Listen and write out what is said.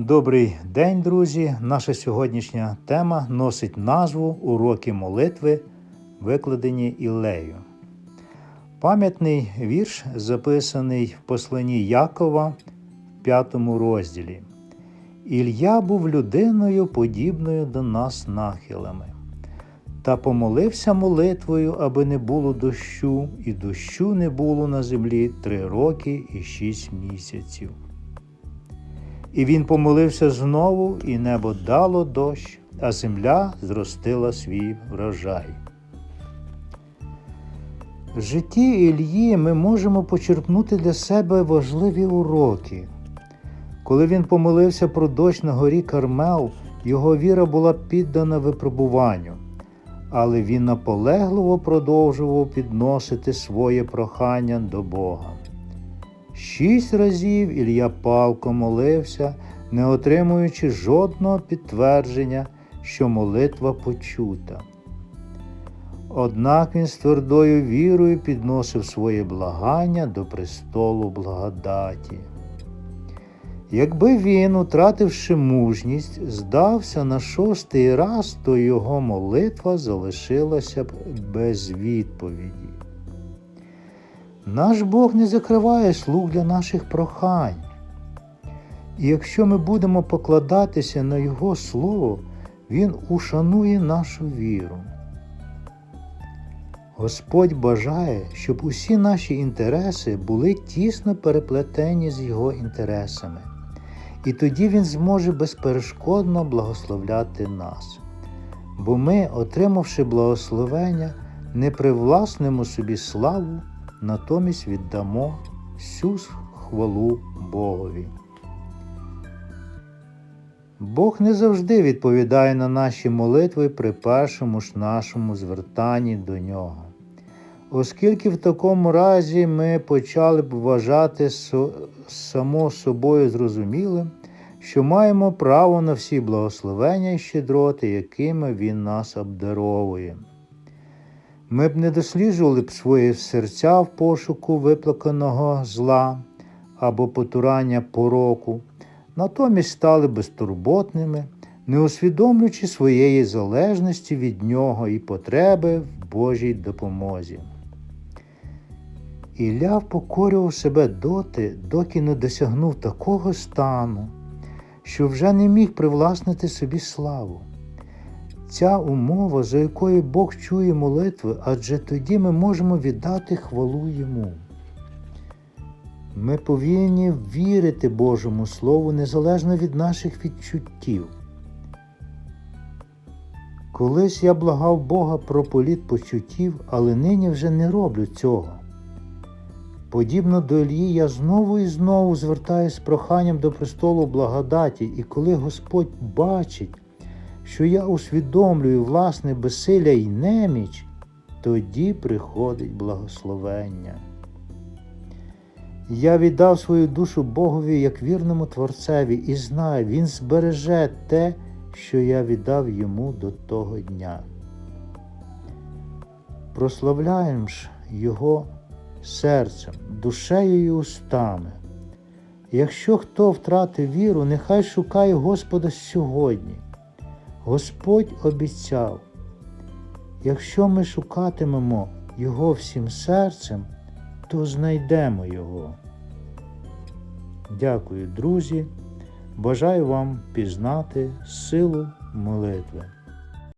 Добрий день, друзі! Наша сьогоднішня тема носить назву Уроки молитви, викладені Іллею. Пам'ятний вірш записаний в посланні Якова в п'ятому розділі. Ілля був людиною, подібною до нас нахилами, та помолився молитвою, аби не було дощу, і дощу не було на землі три роки і шість місяців. І він помолився знову, і небо дало дощ, а земля зростила свій врожай. В житті Ільї ми можемо почерпнути для себе важливі уроки. Коли він помолився про дощ на горі Кармел, його віра була піддана випробуванню, але він наполегливо продовжував підносити своє прохання до Бога. Шість разів Ілля палко молився, не отримуючи жодного підтвердження, що молитва почута. Однак він з твердою вірою підносив своє благання до престолу благодаті. Якби він, утративши мужність, здався на шостий раз, то його молитва залишилася б без відповіді. Наш Бог не закриває слуг для наших прохань. І якщо ми будемо покладатися на Його Слово, Він ушанує нашу віру. Господь бажає, щоб усі наші інтереси були тісно переплетені з Його інтересами, і тоді Він зможе безперешкодно благословляти нас. Бо ми, отримавши благословення, не привласнимо собі славу, натомість віддамо всю хвалу Богові. Бог не завжди відповідає на наші молитви при першому ж нашому звертанні до нього. Оскільки в такому разі ми почали б вважати само собою зрозумілим, що маємо право на всі благословення і щедроти, якими Він нас обдаровує. Ми б не досліджували б свої серця в пошуку виплаканого зла або потурання пороку, натомість стали безтурботними, не усвідомлюючи своєї залежності від нього і потреби в Божій допомозі. Ілля впокорював себе доти, доки не досягнув такого стану, що вже не міг привласнити собі славу. Ця умова, за якою Бог чує молитви, адже тоді ми можемо віддати хвалу Йому. Ми повинні вірити Божому Слову незалежно від наших відчуттів. Колись я благав Бога про політ почуттів, але нині вже не роблю цього. Подібно до Ільї, я знову і знову звертаюся з проханням до престолу благодаті, і коли Господь бачить, що я усвідомлюю власне безсилля і неміч, тоді приходить благословення. Я віддав свою душу Богові як вірному Творцеві і знаю, Він збереже те, що я віддав йому до того дня. Прославляємо ж Його серцем, душею і устами. Якщо хто втратив віру, нехай шукає Господа сьогодні. Господь обіцяв, якщо ми шукатимемо Його всім серцем, то знайдемо Його. Дякую, друзі. Бажаю вам пізнати силу молитви.